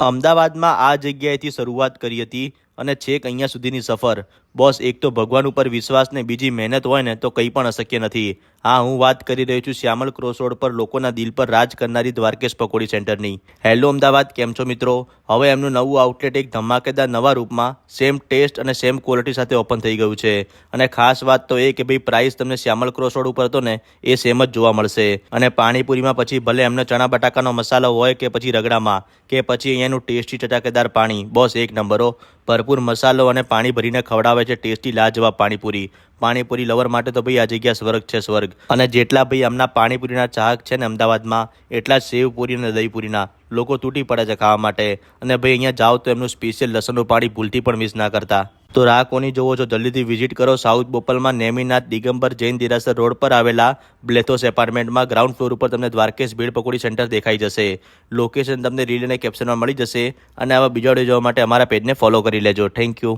અમદાવાદમાં આ જગ્યાએથી શરૂઆત કરી હતી. અને છેક અહીંયા સુધીની સફર. બોસ, એક તો ભગવાન ઉપર વિશ્વાસ ને બીજી મહેનત હોય ને તો કંઈ પણ અશક્ય નથી. હા, હું વાત કરી રહ્યો છું શ્યામલ ક્રોસ રોડ પર લોકોના દિલ પર રાજ કરનારી દ્વારકેશ પકોડી સેન્ટરની. હેલો, અમદાવાદ, કેમ છો મિત્રો? હવે એમનું નવું આઉટલેટ એક ધમાકેદાર નવા રૂપમાં સેમ ટેસ્ટ અને સેમ ક્વોલિટી સાથે ઓપન થઈ ગયું છે. અને ખાસ વાત તો એ કે ભાઈ પ્રાઇસ તમને શ્યામલ ક્રોસ રોડ ઉપર હતો ને એ સેમ જ જોવા મળશે. અને પાણીપુરીમાં પછી ભલે એમને ચણા બટાકાનો મસાલો હોય કે પછી રગડામાં, કે પછી અહીંયાનું ટેસ્ટી ચટાકેદાર પાણી. બોસ, એક નંબરો ભરપૂર મસાલો અને પાણી ભરીને ખવડાવે છે ટેસ્ટી લાજવાબ પાણીપુરી. પાણીપુરી લવર માટે તો ભાઈ આ જગ્યા સ્વર્ગ છે સ્વર્ગ. અને જેટલા ભાઈ આમના પાણીપુરીના ચાહક છે ને અમદાવાદમાં, એટલા સેવપુરી અને દહીંપુરીના લોકો તૂટી પડે છે ખાવા માટે. અને ભાઈ અહીંયા જાઓ તો એમનું સ્પેશિયલ લસણનું પાણી ભૂલથી પણ મિસ ના કરતા. તો રાહ કોની જોવો છો? જલ્દીથી વિઝિટ કરો સાઉથ બોપલમાં નેમિનાથ દિગંબર જૈન દિરાસર રોડ પર આવેલા બ્લેથોસ એપાર્ટમેન્ટમાં ગ્રાઉન્ડ ફ્લોર ઉપર તમને દ્વારકેશ ભીડ પકોડી સેન્ટર દેખાઈ જશે. લોકેશન તમને રીલ અને કેપ્શનમાં મળી જશે અને આવા બીજા જોવા માટે અમારા પેજને ફોલો કરી લેજો. Thank you